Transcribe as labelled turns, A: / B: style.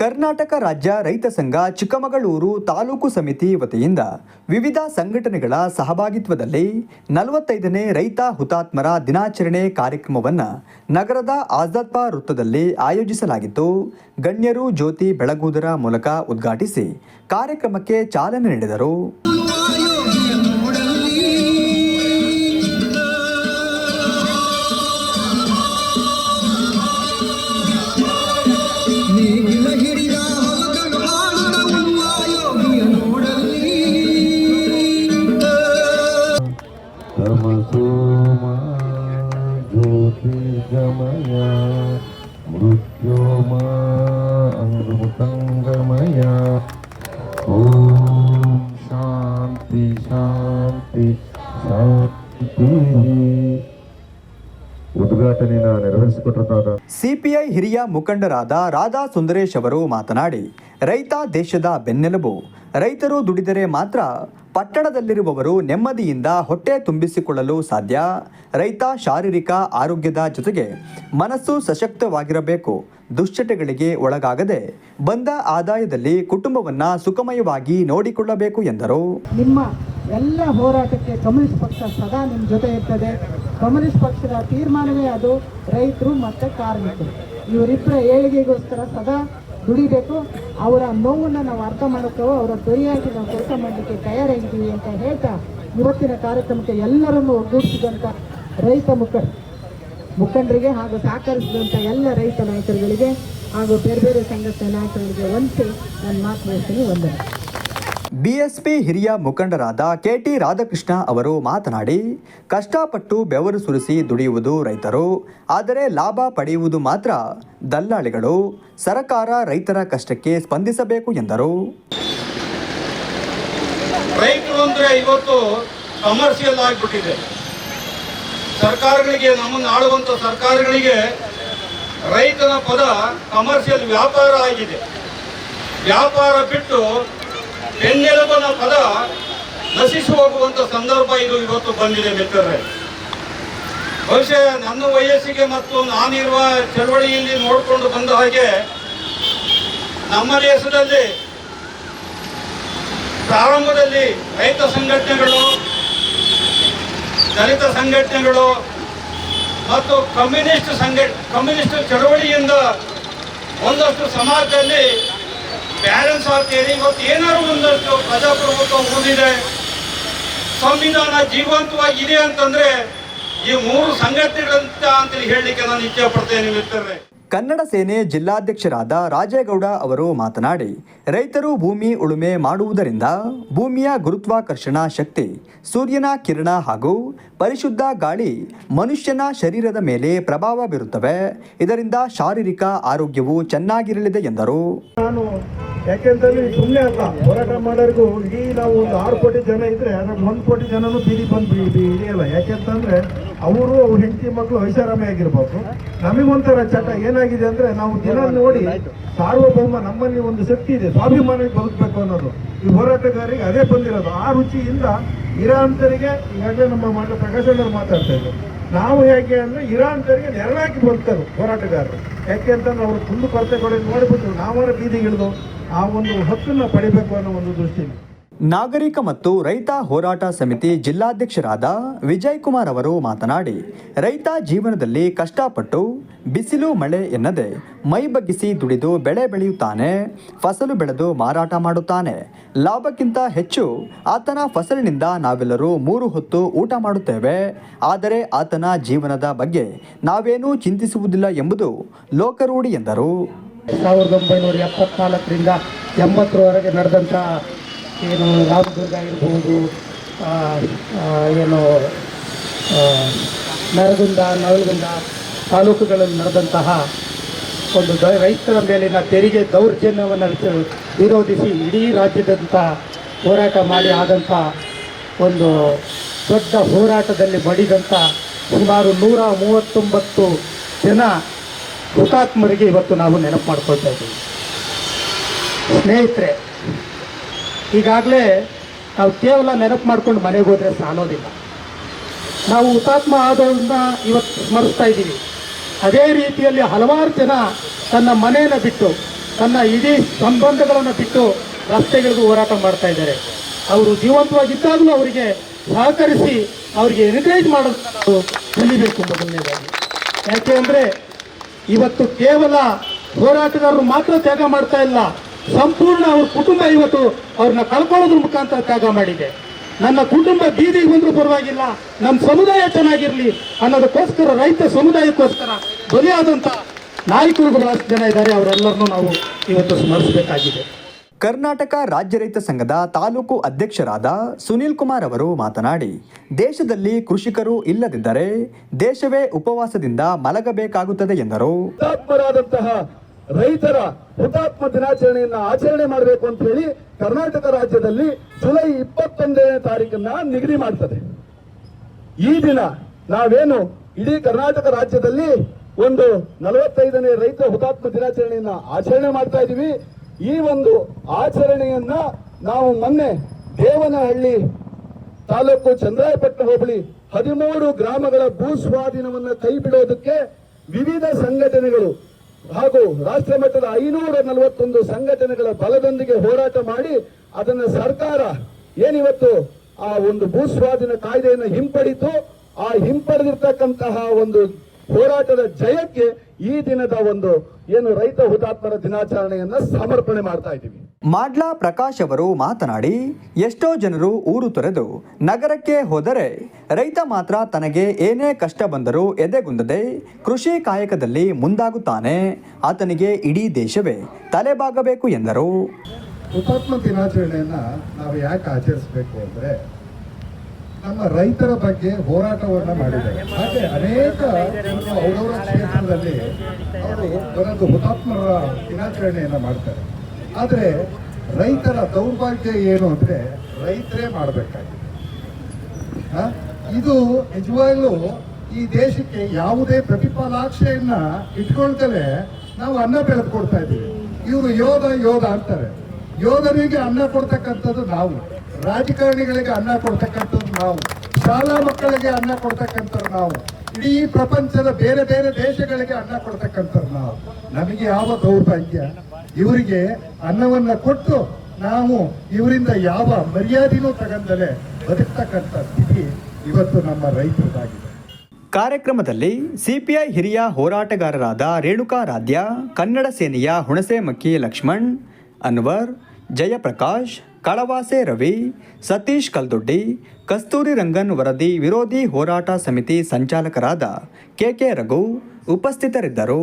A: ಕರ್ನಾಟಕ ರಾಜ್ಯ ರೈತ ಸಂಘ ಚಿಕ್ಕಮಗಳೂರು ತಾಲೂಕು ಸಮಿತಿ ವತಿಯಿಂದ ವಿವಿಧ ಸಂಘಟನೆಗಳ ಸಹಭಾಗಿತ್ವದಲ್ಲಿ ನಲವತ್ತೈದನೇ ರೈತ ಹುತಾತ್ಮರ ದಿನಾಚರಣೆ ಕಾರ್ಯಕ್ರಮವನ್ನು ನಗರದ ಆಜಾದ್ಪಾ ವೃತ್ತದಲ್ಲಿ ಆಯೋಜಿಸಲಾಗಿತ್ತು. ಗಣ್ಯರು ಜ್ಯೋತಿ ಬೆಳಗುವುದರ ಮೂಲಕ ಉದ್ಘಾಟಿಸಿ ಕಾರ್ಯಕ್ರಮಕ್ಕೆ ಚಾಲನೆ ನೀಡಿದರು.
B: Samaya Mrutyo Ma Angrutanga Maya Om Shanti Shanti Shanti Shanti
A: CPI ಹಿರಿಯ ಮುಖಂಡರಾದ ರಾಧಾ ಸುಂದರೇಶ್ ಅವರು ಮಾತನಾಡಿ ರೈತ ದೇಶದ ಬೆನ್ನೆಲುಬು. ರೈತರು ದುಡಿದರೆ ಮಾತ್ರ ಪಟ್ಟಣದಲ್ಲಿರುವವರು ನೆಮ್ಮದಿಯಿಂದ ಹೊಟ್ಟೆ ತುಂಬಿಸಿಕೊಳ್ಳಲು ಸಾಧ್ಯ. ರೈತ ಶಾರೀರಿಕ ಆರೋಗ್ಯದ ಜೊತೆಗೆ ಮನಸ್ಸು ಸಶಕ್ತವಾಗಿರಬೇಕು. ದುಶ್ಚಟಗಳಿಗೆ ಒಳಗಾಗದೆ ಬಂದ ಆದಾಯದಲ್ಲಿ ಕುಟುಂಬವನ್ನ ಸುಖಮಯವಾಗಿ ನೋಡಿಕೊಳ್ಳಬೇಕು ಎಂದರು.
C: ನಿಮ್ಮ ಎಲ್ಲ ಹೋರಾಟಕ್ಕೆ ಕಮ್ಯುನಿಸ್ಟ್ ಪಕ್ಷ ಸದಾ ನಿಮ್ಮ ಜೊತೆ ಇರ್ತದೆ. ಕಮ್ಯುನಿಸ್ಟ್ ಪಕ್ಷದ ತೀರ್ಮಾನವೇ ಅದು. ರೈತರು ಮತ್ತು ಕಾರ್ಮಿಕರು. ಇವರಿಬ್ಬರ ಏಳಿಗೆಗೋಸ್ಕರ ಸದಾ ದುಡಿಬೇಕು. ಅವರ ನೋವನ್ನು ನಾವು ಅರ್ಥ ಮಾಡೋಕ್ಕೋ ಅವರ ಸರಿಯಾಗಿ ನಾವು ಕೆಲಸ ಮಾಡಲಿಕ್ಕೆ ತಯಾರಾಗಿದ್ದೀವಿ ಅಂತ ಹೇಳ್ತಾ ಇವತ್ತಿನ ಕಾರ್ಯಕ್ರಮಕ್ಕೆ ಎಲ್ಲರನ್ನು ಒಗ್ಗೂಡಿಸಿದಂಥ ರೈತ ಮುಖಂಡ ಮುಖಂಡರಿಗೆ ಹಾಗೂ ಸಹಕರಿಸಿದಂಥ ಎಲ್ಲ ರೈತ ನಾಯಕರುಗಳಿಗೆ ಹಾಗೂ ಬೇರೆ ಬೇರೆ ಸಂಘಟನೆ ನಾಯಕರುಗಳಿಗೆ ವಂಚಿ ನಾನು ಮಾತು ಮುಗಿಸ್ತೀನಿ ವಂದನೆ.
A: ಬಿಎಸ್ಪಿ ಹಿರಿಯ ಮುಖಂಡರಾದ ಕೆಟಿ ರಾಧಾಕೃಷ್ಣ ಅವರು ಮಾತನಾಡಿ, ಕಷ್ಟಪಟ್ಟು ಬೆವರು ಸುರಿಸಿ ದುಡಿಯುವುದು ರೈತರು, ಆದರೆ ಲಾಭ ಪಡೆಯುವುದು ಮಾತ್ರ ದಲ್ಲಾಳಿಗಳು. ಸರಕಾರ ರೈತರ ಕಷ್ಟಕ್ಕೆ ಸ್ಪಂದಿಸಬೇಕು ಎಂದರು.
D: ರೈತರು ಅಂದ್ರೆ ಇವತ್ತು ಕಮರ್ಷಿಯಲ್ ಆಗಿಬಿಟ್ಟಿದೆ. ಸರ್ಕಾರಗಳಿಗೆ, ನಮ್ಮನ್ನು ಆಳುವಂಥ ಸರ್ಕಾರಗಳಿಗೆ ರೈತನ ಪದ ಕಮರ್ಷಿಯಲ್ ವ್ಯಾಪಾರ ಆಗಿದೆ. ವ್ಯಾಪಾರ ಬಿಟ್ಟು ಬೆನ್ನೆಲುಬನ ಪದ ನಶಿಸಿ ಹೋಗುವಂತ ಸಂದರ್ಭ ಇದು ಇವತ್ತು ಬಂದಿದೆ ಮಿತ್ರರೇ. ಬಹುಶಃ ನನ್ನ ವಯಸ್ಸಿಗೆ ಮತ್ತು ನಾನಿರುವ ಚಳವಳಿಯಲ್ಲಿ ನೋಡಿಕೊಂಡು ಬಂದ ಹಾಗೆ ನಮ್ಮ ದೇಶದಲ್ಲಿ ಪ್ರಾರಂಭದಲ್ಲಿ ರೈತ ಸಂಘಟನೆಗಳು, ದಲಿತ ಸಂಘಟನೆಗಳು ಮತ್ತು ಕಮ್ಯುನಿಸ್ಟ್ ಸಂಘ, ಕಮ್ಯುನಿಸ್ಟ್ ಚಳವಳಿಯಿಂದ ಒಂದಷ್ಟು ಸಮಾಜದಲ್ಲಿ ಬ್ಯಾಲೆನ್ಸ್ ಆಗ್ತೇನೆ ಇವತ್ತು ಏನಾದ್ರು ಒಂದಷ್ಟು ಪ್ರಜಾಪ್ರಭುತ್ವ ಉಳಿದಿದೆ ಸಂವಿಧಾನ ಜೀವಂತವಾಗಿದೆ ಅಂತಂದ್ರೆ ಈ ಮೂರು ಸಂಘಟನೆಗಳಂತ ಅಂತ ಹೇಳಲಿಕ್ಕೆ ನಾನು ಇಚ್ಛೆ ಪಡ್ತೇನೆ ಮಿತ್ರರೇ.
A: ಕನ್ನಡ ಸೇನೆ ಜಿಲ್ಲಾಧ್ಯಕ್ಷರಾದ ರಾಜೇಗೌಡ ಅವರು ಮಾತನಾಡಿ ರೈತರು ಭೂಮಿ ಉಳುಮೆ ಮಾಡುವುದರಿಂದ ಭೂಮಿಯ ಗುರುತ್ವಾಕರ್ಷಣ ಶಕ್ತಿ ಸೂರ್ಯನ ಕಿರಣ ಹಾಗೂ ಪರಿಶುದ್ಧ ಗಾಳಿ ಮನುಷ್ಯನ ಶರೀರದ ಮೇಲೆ ಪ್ರಭಾವ ಬೀರುತ್ತವೆ. ಇದರಿಂದ ಶಾರೀರಿಕ ಆರೋಗ್ಯವು ಚೆನ್ನಾಗಿರಲಿದೆ ಎಂದರು.
E: ನಾನು ಯಾಕೆಂತಂದ್ರೆ ಸುಮ್ಮನೆ ಅಲ್ಲ, ಹೋರಾಟ ಮಾಡೋರಿಗೂ ಇಡೀ ನಾವು ಒಂದು ಆರು ಕೋಟಿ ಜನ ಇದ್ರೆ ಅದ್ರಾಗ ಒಂದು ಕೋಟಿ ಜನನು ಬೀದಿ ಬಂದು ಹಿಡಿಯಲ್ಲ ಯಾಕೆಂತಂದ್ರೆ ಅವರು ಅವ್ರ ಹೆಂಡತಿ ಮಕ್ಕಳು ಐಷಾರಾಮಿಯಾಗಿರ್ಬೇಕು ನಮಗೊಂಥರ ಚಟ. ಏನಾಗಿದೆ ಅಂದ್ರೆ ನಾವು ದಿನ ನೋಡಿ ಸಾರ್ವಭೌಮ ನಮ್ಮಲ್ಲಿ ಒಂದು ಶಕ್ತಿ ಇದೆ. ಸ್ವಾಭಿಮಾನಕ್ಕೆ ಬದುಕಬೇಕು ಅನ್ನೋದು. ಈ ಹೋರಾಟಗಾರಿಗೆ ಅದೇ ಬಂದಿರೋದು. ಆ ರುಚಿಯಿಂದ ಇರಾಂತರಿಗೆ ಈಗಾಗಲೇ ನಮ್ಮ ಮಾಡ ಪ್ರಕಾಶ್ ಮಾತಾಡ್ತಾ ಇದ್ರು. ನಾವು ಹೇಗೆ ಅಂದ್ರೆ ಇರಾಂತರಿಗೆ ನೆರಳಾಕಿ ಬರ್ತಾರೆ ಹೋರಾಟಗಾರರು. ಯಾಕೆ ಅಂತಂದ್ರೆ ಅವರು ಕುಂದು ಕೊರತೆಗಳು ನೋಡಿಬಿಟ್ಟು ನಾವರ ಬೀದಿಗಿಳಿದು ಆ ಒಂದು ಹಕ್ಕನ್ನು ಪಡಿಬೇಕು ಅನ್ನೋ ಒಂದು ದೃಷ್ಟಿಯಿಂದ
A: ನಾಗರಿಕ ಮತ್ತು ರೈತ ಹೋರಾಟ ಸಮಿತಿ ಜಿಲ್ಲಾಧ್ಯಕ್ಷರಾದ ವಿಜಯ್ ಕುಮಾರ್ ಅವರು ಮಾತನಾಡಿ, ರೈತ ಜೀವನದಲ್ಲಿ ಕಷ್ಟಪಟ್ಟು ಬಿಸಿಲು ಮಳೆ ಎನ್ನದೆ ಮೈ ಬಗ್ಗಿಸಿ ದುಡಿದು ಬೆಳೆ ಬೆಳೆಯುತ್ತಾನೆ, ಫಸಲು ಬೆಳೆದು ಮಾರಾಟ ಮಾಡುತ್ತಾನೆ. ಲಾಭಕ್ಕಿಂತ ಹೆಚ್ಚು ಆತನ ಫಸಲಿನಿಂದ ನಾವೆಲ್ಲರೂ ಮೂರು ಹೊತ್ತು ಊಟ ಮಾಡುತ್ತೇವೆ. ಆದರೆ ಆತನ ಜೀವನದ ಬಗ್ಗೆ ನಾವೇನೂ ಚಿಂತಿಸುವುದಿಲ್ಲ ಎಂಬುದು ಲೋಕರೂಢಿ ಎಂದರು.
C: ಸಾವಿರದ ಒಂಬೈನೂರ ಎಪ್ಪತ್ನಾಲ್ಕರಿಂದ ಎಂಬತ್ತರವರೆಗೆ ನಡೆದಂಥ ಏನು ರಾಮದುರ್ಗ ಇರ್ಬೋದು ಏನು ನರಗುಂದ, ನವಲಗುಂದ ತಾಲೂಕುಗಳಲ್ಲಿ ನಡೆದಂತಹ ಒಂದು ದ, ರೈತರ ಮೇಲಿನ ತೆರಿಗೆ ದೌರ್ಜನ್ಯವನ್ನು ವಿರೋಧಿಸಿ ಇಡೀ ರಾಜ್ಯದಂತ ಹೋರಾಟ ಮಾಡಿ ಆದಂಥ ಒಂದು ದೊಡ್ಡ ಹೋರಾಟದಲ್ಲಿ ಮಡಿದಂಥ ಸುಮಾರು ನೂರ ಮೂವತ್ತೊಂಬತ್ತು ಜನ ಹುತಾತ್ಮರಿಗೆ ಇವತ್ತು ನಾವು ನೆನಪು ಮಾಡ್ಕೊಳ್ತಾ ಇದ್ದೀವಿ. ಸ್ನೇಹಿತರೆ ಈಗಾಗಲೇ ನಾವು ಕೇವಲ ನೆನಪು ಮಾಡ್ಕೊಂಡು ಮನೆಗೆ ಹೋದರೆ ಸಾಲೋದಿಲ್ಲ. ನಾವು ಹುತಾತ್ಮ ಆದವ್ರನ್ನ ಇವತ್ತು ಸ್ಮರಿಸ್ತಾ ಇದ್ದೀವಿ. ಅದೇ ರೀತಿಯಲ್ಲಿ ಹಲವಾರು ಜನ ತನ್ನ ಮನೆಯನ್ನು ಬಿಟ್ಟು, ತನ್ನ ಇಡೀ ಸಂಬಂಧಗಳನ್ನು ಬಿಟ್ಟು ರಸ್ತೆಗಳಿಗೂ ಹೋರಾಟ ಮಾಡ್ತಾ ಇದ್ದಾರೆ. ಅವರು ಜೀವಂತವಾಗಿದ್ದಾಗಲೂ ಅವರಿಗೆ ಸಹಕರಿಸಿ ಅವರಿಗೆ ಎನ್ಕರೇಜ್ ಮಾಡೋದು ಕಲಿಬೇಕು ಮೊದಲನೇದಾಗಿ ಯಾಕೆ ಅಂದರೆ ಇವತ್ತು ಕೇವಲ ಹೋರಾಟಗಾರರು ಮಾತ್ರ ತ್ಯಾಗ ಮಾಡ್ತಾ ಇಲ್ಲ ಸಂಪೂರ್ಣ ಅವ್ರ ಕುಟುಂಬ ಇವತ್ತು ಅವ್ರನ್ನ ಕಳ್ಕೊಳ್ಳೋದ್ರ ಮುಖಾಂತರ ತ್ಯಾಗ ಮಾಡಿದೆ. ನನ್ನ ಕುಟುಂಬ ಬೀದಿಗೆ ಬಂದರೂ ಪರವಾಗಿಲ್ಲ ನಮ್ಮ ಸಮುದಾಯ ಚೆನ್ನಾಗಿರ್ಲಿ ಅನ್ನೋದಕ್ಕೋಸ್ಕರ ರೈತ ಸಮುದಾಯಕ್ಕೋಸ್ಕರ ಬಲಿಯಾದಂಥ ನಾಯಕರು ಬಹಳಷ್ಟು ಜನ ಇದ್ದಾರೆ ಅವರೆಲ್ಲರನ್ನೂ ನಾವು ಇವತ್ತು ಸ್ಮರಿಸಬೇಕಾಗಿದೆ.
A: ಕರ್ನಾಟಕ ರಾಜ್ಯ ರೈತ ಸಂಘದ ತಾಲೂಕು ಅಧ್ಯಕ್ಷರಾದ ಸುನೀಲ್ ಕುಮಾರ್ ಅವರು ಮಾತನಾಡಿ ದೇಶದಲ್ಲಿ ಕೃಷಿಕರು ಇಲ್ಲದಿದ್ದರೆ ದೇಶವೇ ಉಪವಾಸದಿಂದ ಮಲಗಬೇಕಾಗುತ್ತದೆ ಎಂದರು.
F: ರೈತರ ಹುತಾತ್ಮ ದಿನಾಚರಣೆಯನ್ನ ಆಚರಣೆ ಮಾಡಬೇಕು ಅಂತ ಹೇಳಿ ಕರ್ನಾಟಕ ರಾಜ್ಯದಲ್ಲಿ ಜುಲೈ ಇಪ್ಪತ್ತೊಂದನೇ ತಾರೀಕನ್ನ ನಿಗದಿ ಮಾಡ್ತದೆ. ಈ ದಿನ ನಾವೇನು ಇಡೀ ಕರ್ನಾಟಕ ರಾಜ್ಯದಲ್ಲಿ ಒಂದು ನಲವತ್ತೈದನೇ ರೈತ ಹುತಾತ್ಮ ದಿನಾಚರಣೆಯನ್ನ ಆಚರಣೆ ಮಾಡ್ತಾ ಇದ್ದೀವಿ ಈ ಒಂದು ಆಚರಣೆಯನ್ನ ನಾವು ಮೊನ್ನೆ ದೇವನಹಳ್ಳಿ ತಾಲೂಕು ಚಂದ್ರಾಯಪಟ್ಟಣ ಹೋಬಳಿ ಹದಿಮೂರು ಗ್ರಾಮಗಳ ಭೂ ಸ್ವಾಧೀನವನ್ನು ಕೈ ಬಿಡೋದಕ್ಕೆ ವಿವಿಧ ಸಂಘಟನೆಗಳು ಹಾಗೂ ರಾಷ್ಟ್ರ ಮಟ್ಟದ ಐನೂರ ನಲವತ್ತೊಂದು ಸಂಘಟನೆಗಳ ಬಲದೊಂದಿಗೆ ಹೋರಾಟ ಮಾಡಿ ಅದನ್ನ ಸರ್ಕಾರ ಏನಿವತ್ತು ಆ ಒಂದು ಭೂಸ್ವಾಧೀನ ಕಾಯ್ದೆಯನ್ನು ಹಿಂಪಡಿತು. ಆ ಹಿಂಪಡೆದಿರ್ತಕ್ಕಂತಹ ಒಂದು ಹೋರಾಟದ ಜಯಕ್ಕೆ ಈ ದಿನದ ಒಂದು ಏನು ರೈತ ಹುತಾತ್ಮರ ದಿನಾಚರಣೆಯನ್ನ ಸಮರ್ಪಣೆ ಮಾಡ್ತಾ ಇದ್ದೀವಿ.
A: ಮಾಡ್ಲಾ ಪ್ರಕಾಶ್ ಅವರು ಮಾತನಾಡಿ ಎಷ್ಟೋ ಜನರು ಊರು ತೊರೆದು ನಗರಕ್ಕೆ ಹೋದರೆ ರೈತ ಮಾತ್ರ ತನಗೆ ಏನೇ ಕಷ್ಟ ಬಂದರೂ ಎದೆಗುಂದದೆ ಕೃಷಿ ಕಾಯಕದಲ್ಲಿ ಮುಂದಾಗುತ್ತಾನೆ. ಆತನಿಗೆ ಇಡೀ ದೇಶವೇ ತಲೆಬಾಗಬೇಕು ಎಂದರು.
F: ಹುತಾತ್ಮ ದಿನಾಚರಣೆಯನ್ನ ನಾವು ಯಾಕೆ ಆಚರಿಸಬೇಕು ಅಂದ್ರೆ ನಮ್ಮ ರೈತರ ಬಗ್ಗೆ ಹೋರಾಟವನ್ನ ಮಾಡಿದ್ದಾರೆ. ಹಾಗೆ ಅನೇಕ ಅವರವರ ಕ್ಷೇತ್ರದಲ್ಲಿ ಅವರು ಬರೋದು ಹುತಾತ್ಮರ ದಿನಾಚರಣೆಯನ್ನ ಮಾಡ್ತಾರೆ. ಆದ್ರೆ ರೈತರ ದೌರ್ಭಾಗ್ಯ ಏನು ಅಂದ್ರೆ ರೈತರೇ ಮಾಡಬೇಕಾಗಿದೆ? ಇದು ನಿಜವಾಗ್ಲೂ ಈ ದೇಶಕ್ಕೆ ಯಾವುದೇ ಪ್ರತಿಫಲಾಕ್ಷೆಯನ್ನ ಇಟ್ಕೊಳ್ತಲೇ ನಾವು ಅನ್ನ ಬೆಳೆದು ಕೊಡ್ತಾ ಇದ್ದೀವಿ. ಇವರು ಯೋಧ ಯೋಧ ಅಂತಾರೆ. ಯೋಧರಿಗೆ ಅನ್ನ ಕೊಡ್ತಕ್ಕಂಥದ್ದು ನಾವು. ರಾಜಕಾರಣಿಗಳಿಗೆ ಅನ್ನ ಕೊಡ್ತಕ್ಕಂಥದ್ದು ನಾವು ಶಾಲಾ ಮಕ್ಕಳಿಗೆ ಅನ್ನ ಕೊಡ್ತಕ್ಕಂಥವ್ರು ನಾವು. ಇಡೀ ಪ್ರಪಂಚದ ಬೇರೆ ಬೇರೆ ದೇಶಗಳಿಗೆ ಅನ್ನ ಕೊಡ್ತಕ್ಕಂಥವ್ರು ನಾವು. ನಮಗೆ ಯಾವ ದೌರ್ಭಾಗ್ಯ? ಇವರಿಗೆ ಅನ್ನವನ್ನ ಕೊಟ್ಟು ನಾವು ಇವರಿಂದ ಯಾವ ಮರ್ಯಾದೆನೂ ತಗಂದಲೇ ಬದುಕ್ತಕ್ಕಂಥ ಸ್ಥಿತಿ ಇವತ್ತು ನಮ್ಮ ರೈತರದಾಗಿದೆ.
A: ಕಾರ್ಯಕ್ರಮದಲ್ಲಿ ಸಿಪಿಐ ಹಿರಿಯ ಹೋರಾಟಗಾರರಾದ ರೇಣುಕಾರಾಧ್ಯ ಕನ್ನಡ ಸೇನೆಯ ಹುಣಸೆಮಕ್ಕಿ ಲಕ್ಷ್ಮಣ್, ಅನ್ವರ್, ಜಯಪ್ರಕಾಶ್ ಕಳವಾಸೆ ರವಿ ಸತೀಶ್ ಕಲ್ದೊಡ್ಡಿ ಕಸ್ತೂರಿ ರಂಗನ್ ವರದಿ ವಿರೋಧಿ ಹೋರಾಟ ಸಮಿತಿ ಸಂಚಾಲಕರಾದ ಕೆಕೆ ರಘು ಉಪಸ್ಥಿತರಿದ್ದರು.